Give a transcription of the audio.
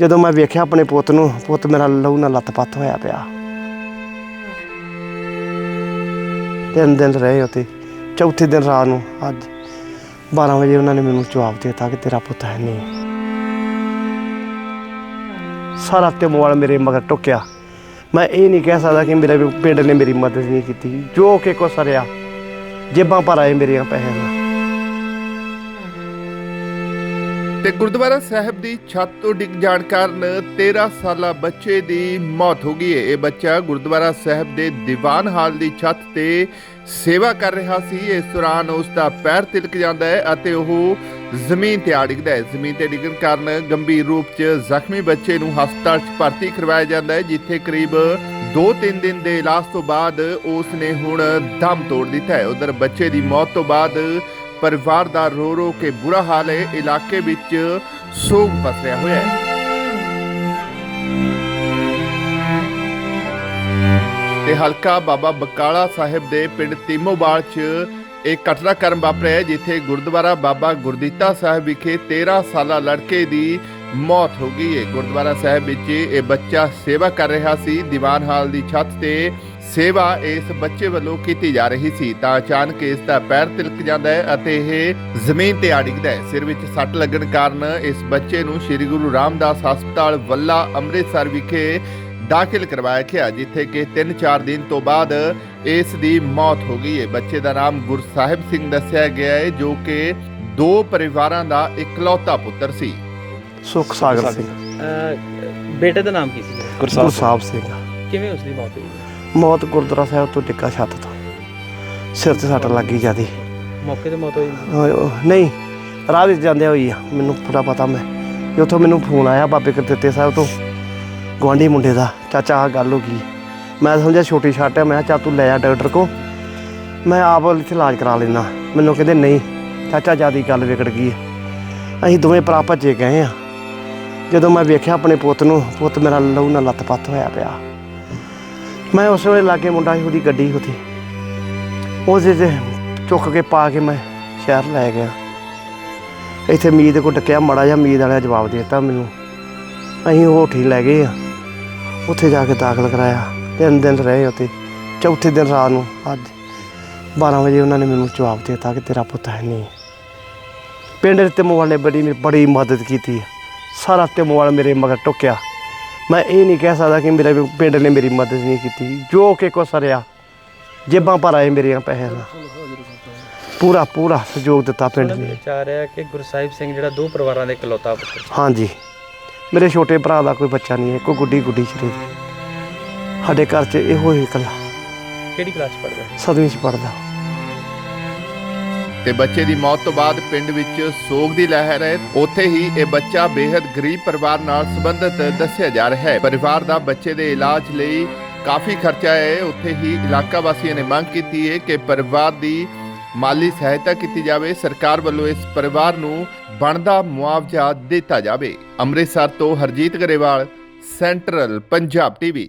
ਜਦੋਂ ਮੈਂ ਵੇਖਿਆ ਆਪਣੇ ਪੁੱਤ ਨੂੰ, ਪੁੱਤ ਮੇਰਾ ਲਹੂ ਨਾਲ ਲੱਤ-ਪੱਤ ਹੋਇਆ ਪਿਆ। ਤਿੰਨ ਦਿਨ ਰਹੇ ਉੱਥੇ, ਚੌਥੇ ਦਿਨ ਰਾਤ ਨੂੰ ਅੱਜ 12 ਵਜੇ ਉਹਨਾਂ ਨੇ ਮੈਨੂੰ ਜਵਾਬ ਦਿੱਤਾ ਕਿ ਤੇਰਾ ਪੁੱਤ ਹੈ ਨਹੀਂ। ਸਾਰਾ ਤੇ ਮੋਬਾਈਲ ਮੇਰੇ ਮਗਰ ਟੁੱਕਿਆ। ਮੈਂ ਇਹ ਨਹੀਂ ਕਹਿ ਸਕਦਾ ਕਿ ਮੇਰੇ ਪਿੰਡ ਨੇ ਮੇਰੀ ਮਦਦ ਨਹੀਂ ਕੀਤੀ। ਜੋ ਕਿ ਕੋ ਸਰਿਆ, ਜੇਬਾਂ ਭਰ ਮੇਰੀਆਂ ਪੈਸੇ ਨਾਲ। ਤੇ ਗੁਰਦੁਆਰਾ ਸਾਹਿਬ ਦੀ ਛੱਤ ਤੋਂ ਡਿੱਗ ਜਾਣ ਕਾਰਨ 13 ਸਾਲਾ ਬੱਚੇ ਦੀ ਮੌਤ ਹੋ ਗਈ ਹੈ। ਇਹ ਬੱਚਾ ਗੁਰਦੁਆਰਾ ਸਾਹਿਬ ਦੇ ਦੀਵਾਨ ਹਾਲ ਦੀ ਛੱਤ ਤੇ ਸੇਵਾ ਕਰ ਰਿਹਾ ਸੀ। ਇਸ ਦੌਰਾਨ ਉਸ ਦਾ ਪੈਰ ਤਿਲਕ ਜਾਂਦਾ ਹੈ ਅਤੇ ਉਹ ਜ਼ਮੀਨ ਤੇ ਆ ਡਿੱਗਦਾ ਹੈ। ਜ਼ਮੀਨ ਤੇ ਡਿੱਗਣ ਕਾਰਨ ਗੰਭੀਰ ਰੂਪ 'ਚ ਜ਼ਖਮੀ ਬੱਚੇ ਨੂੰ ਹਸਪਤਾਲ 'ਚ ਭਰਤੀ ਕਰਵਾਇਆ ਜਾਂਦਾ ਹੈ, ਜਿੱਥੇ ਕਰੀਬ 2-3 ਦਿਨ ਦੇ ਇਲਾਜ ਤੋਂ ਬਾਅਦ ਉਸ ਨੇ ਹੁਣ ਦਮ ਤੋੜ ਦਿੱਤਾ ਹੈ। ਉਧਰ ਬੱਚੇ ਦੀ ਮੌਤ ਤੋਂ ਬਾਅਦ ਪਰਿਵਾਰ ਦਾ ਰੋ ਰੋ ਕੇ ਬੁਰਾ ਹਾਲ ਹੈ, ਇਲਾਕੇ ਵਿੱਚ ਸੋਗ ਪਸਰਿਆ ਹੋਇਆ ਹੈ। ਤੇ ਹਲਕਾ ਬਾਬਾ ਬਕਾਲਾ ਸਾਹਿਬ ਦੇ ਪਿੰਡ ਤੀਮੋਵਾਲ 'ਚ ਇੱਕ ਘਟਨਾਕ੍ਰਮ ਵਾਪਰਿਆ ਜਿੱਥੇ ਗੁਰਦੁਆਰਾ ਬਾਬਾ ਗੁਰਦੀਤਾ ਸਾਹਿਬ ਵਿਖੇ 13 ਸਾਲਾ ਲੜਕੇ ਦੀ ਮੌਤ ਹੋ ਗਈ ਹੈ। ਗੁਰਦੁਆਰਾ ਸਾਹਿਬ ਵਿੱਚ ਇਹ ਬੱਚਾ ਸੇਵਾ ਕਰ ਰਿਹਾ ਸੀ, ਦੀਵਾਨ ਹਾਲ ਦੀ ਛੱਤ ਤੇ ਸੇਵਾ ਇਸ ਬੱਚੇ ਵੱਲੋਂ ਕੀਤੀ ਜਾ ਰਹੀ ਸੀ ਤਾਂ ਅਚਾਨਕ ਇਸ ਦਾ ਪੈਰ ਤਿਲਕ ਜਾਂਦਾ ਹੈ ਅਤੇ ਇਹ ਜ਼ਮੀਨ ਤੇ ਆ ਡਿੱਗਦਾ ਹੈ। ਸਿਰ ਵਿੱਚ ਸੱਟ ਲੱਗਣ ਕਾਰਨ ਇਸ ਬੱਚੇ ਨੂੰ ਸ੍ਰੀ ਗੁਰੂ ਰਾਮਦਾਸ ਹਸਪਤਾਲ ਵੱਲਾ ਅੰਮ੍ਰਿਤਸਰ ਵਿਖੇ ਦਾਖਲ ਕਰਵਾਇਆ ਗਿਆ ਜਿੱਥੇ ਕਿ 3-4 ਦਿਨ ਤੋਂ ਬਾਅਦ ਇਸ ਦੀ ਮੌਤ ਹੋ ਗਈ ਹੈ। ਬੱਚੇ ਦਾ ਨਾਮ ਗੁਰਸਾਹਿਬ ਸਿੰਘ ਦੱਸਿਆ ਗਿਆ ਹੈ ਜੋ ਕਿ ਦੋ ਪਰਿਵਾਰਾਂ ਦਾ ਇਕਲੌਤਾ ਪੁੱਤਰ ਸੀ। ਸੁਖ ਸਾਗਰ ਸਿੰਘ। ਬੇਟੇ ਦਾ ਨਾਮ ਕੀ ਸੀ? ਗੁਰਸਾਹਿਬ ਸਿੰਘ। ਕਿਵੇਂ ਉਸ ਦੀ ਮੌਤ ਹੋਈ? ਮੌਤ ਗੁਰਦੁਆਰਾ ਸਾਹਿਬ ਤੋਂ ਡਿੱਗਾ ਛੱਤ ਤੋਂ। ਸਿਰ ਤੇ ਸੱਟ ਲੱਗੀ ਜਿਆਦੀ। ਮੌਕੇ ਤੇ ਮੌਤ ਹੋਈ ਓਏ ਨਹੀਂ ਰਾਹ ਵਿੱਚ ਜਾਂਦੇ ਹੋਈ ਆ ਮੈਨੂੰ ਪੂਰਾ ਪਤਾ ਮੈਂ। ਕਿ ਉੱਥੋਂ ਮੈਨੂੰ ਫੋਨ ਆਇਆ ਬਾਬੇ ਕਰਤਿੱਤੇ ਸਾਹਿਬ ਤੋਂ ਗੁਆਂਢੀ ਮੁੰਡੇ ਦਾ ਚਾਚਾ ਆ ਗੱਲ ਹੋ ਗਈ। ਮੈਂ ਸਮਝਿਆ ਛੋਟੀ ਛੱਟ ਹੈ ਮੈਂ ਕਿਹਾ ਚੱਲ ਤੂੰ ਲੈ ਜਾ ਡਾਕਟਰ ਕੋ ਮੈਂ ਆਪ ਇੱਥੇ ਇਲਾਜ ਕਰਾ ਲੈਣਾ ਮੈਨੂੰ ਕਹਿੰਦੇ ਨਹੀਂ ਚਾਚਾ ਜਿਆਦੀ ਗੱਲ ਵਿਗੜ ਗਈ ਹੈ ਅਸੀਂ ਦੋਵੇਂ ਭਰਾ ਭੱਜੇ ਗਏ ਆ। ਜਦੋਂ ਮੈਂ ਵੇਖਿਆ ਆਪਣੇ ਪੁੱਤ ਨੂੰ ਪੁੱਤ ਮੇਰਾ ਲਹੂ ਨਾਲ ਲੱਤ-ਪੱਤ ਹੋਇਆ ਪਿਆ। ਮੈਂ ਉਸ ਵੇਲੇ ਲਾਗੇ ਮੁੰਡਾ ਸੀ, ਉਹਦੀ ਗੱਡੀ ਉੱਥੇ। ਉਹਦੇ 'ਤੇ ਚੁੱਕ ਕੇ ਪਾ ਕੇ ਮੈਂ ਸ਼ਹਿਰ ਲੈ ਗਿਆ। ਇੱਥੇ ਮੀਤ ਕੋ ਟੱਕਿਆ ਮੜਾ ਜਿਹਾ ਮੀਤ ਵਾਲਾ ਜਵਾਬ ਦੇ ਦਿੱਤਾ ਮੈਨੂੰ। ਅਸੀਂ ਹੋਠੀ ਲੈ ਗਏ ਆ। ਉੱਥੇ ਜਾ ਕੇ ਦਾਖਲ ਕਰਾਇਆ। ਤਿੰਨ ਦਿਨ ਰਹੇ ਉੱਥੇ। ਚੌਥੇ ਦਿਨ ਰਾਤ ਨੂੰ, ਅੱਜ 12 ਵਜੇ ਉਹਨਾਂ ਨੇ ਮੈਨੂੰ ਜਵਾਬ ਦੇ ਦਿੱਤਾ ਕਿ ਤੇਰਾ ਪੁੱਤ ਹੈ ਨਹੀਂ। ਪਿੰਡ ਤੇ ਮੋਬਾਈਲ ਨੇ ਬੜੀ ਮੇਰੀ ਬੜੀ ਮਦਦ ਕੀਤੀ। ਸਾਰਾ ਤੇ ਮੋਬਾਈਲ ਮੇਰੇ ਮਗਰ ਟੁੱਕਿਆ। ਮੈਂ ਇਹ ਨਹੀਂ ਕਹਿ ਸਕਦਾ ਕਿ ਮੇਰੇ ਪਿੰਡ ਨੇ ਮੇਰੀ ਮਦਦ ਨਹੀਂ ਕੀਤੀ। ਜੋ ਕਿ ਕੋ ਸਰਿਆ ਜੇਬਾਂ ਭਰ ਆਏ ਮੇਰੀਆਂ ਪੈਸੇ ਨਾਲ ਪੂਰਾ ਪੂਰਾ ਸਹਿਯੋਗ ਦਿੱਤਾ ਪਿੰਡ ਨੇ। ਚਾਹ ਰਿਹਾ ਕਿ ਗੁਰਸਾਹਿਬ ਸਿੰਘ ਜਿਹੜਾ ਦੋ ਪਰਿਵਾਰਾਂ ਦੇ ਇਕਲੌਤਾ ਪੁੱਤਰ ਸੀ। ਹਾਂਜੀ। ਮੇਰੇ ਛੋਟੇ ਭਰਾ ਦਾ ਕੋਈ ਬੱਚਾ ਨਹੀਂ ਹੈ ਕੋਈ ਗੁੱਡੀ ਗੁੱਡੀ ਸ਼ਰੀਰ ਸਾਡੇ ਘਰ 'ਚ ਇਹੋ ਹੀ ਇਕੱਲਾ ਕਿਹੜੀ ਕਲਾਸ ਪੜ੍ਹਦਾ ਸੀ? ਸਦਵੀਂ 'ਚ ਪੜਦਾ ਤੇ ਬੱਚੇ ਦੀ ਮੌਤ ਤੋਂ ਬਾਅਦ ਪਿੰਡ ਵਿੱਚ ਸੋਗ ਦੀ ਲਹਿਰ ਹੈ। ਉੱਥੇ ਹੀ ਇਹ ਬੱਚਾ ਬੇहद ਗਰੀਬ ਪਰਿਵਾਰ ਨਾਲ ਸੰਬੰਧਿਤ ਦੱਸਿਆ ਜਾ ਰਿਹਾ ਹੈ। ਪਰਿਵਾਰ ਦਾ ਬੱਚੇ ਦੇ ਇਲਾਜ ਲਈ ਕਾਫੀ ਖਰਚਾ ਹੈ। ਉੱਥੇ ਹੀ ਇਲਾਕਾ ਵਾਸੀਆਂ ਨੇ ਮੰਗ ਕੀਤੀ ਹੈ ਕਿ ਪਰਿਵਾਰ ਦੀ ਮਾਲੀ ਸਹਾਇਤਾ ਕੀਤੀ ਜਾਵੇ। ਸਰਕਾਰ ਵੱਲੋਂ ਇਸ ਪਰਿਵਾਰ ਨੂੰ ਬਣਦਾ ਮੁਆਵਜ਼ਾ ਦਿੱਤਾ ਜਾਵੇ। ਅੰਮ੍ਰਿਤਸਰ ਤੋਂ ਹਰਜੀਤ ਗਰੇਵਾਲ, ਸੈਂਟਰਲ ਪੰਜਾਬ ਟੀਵੀ।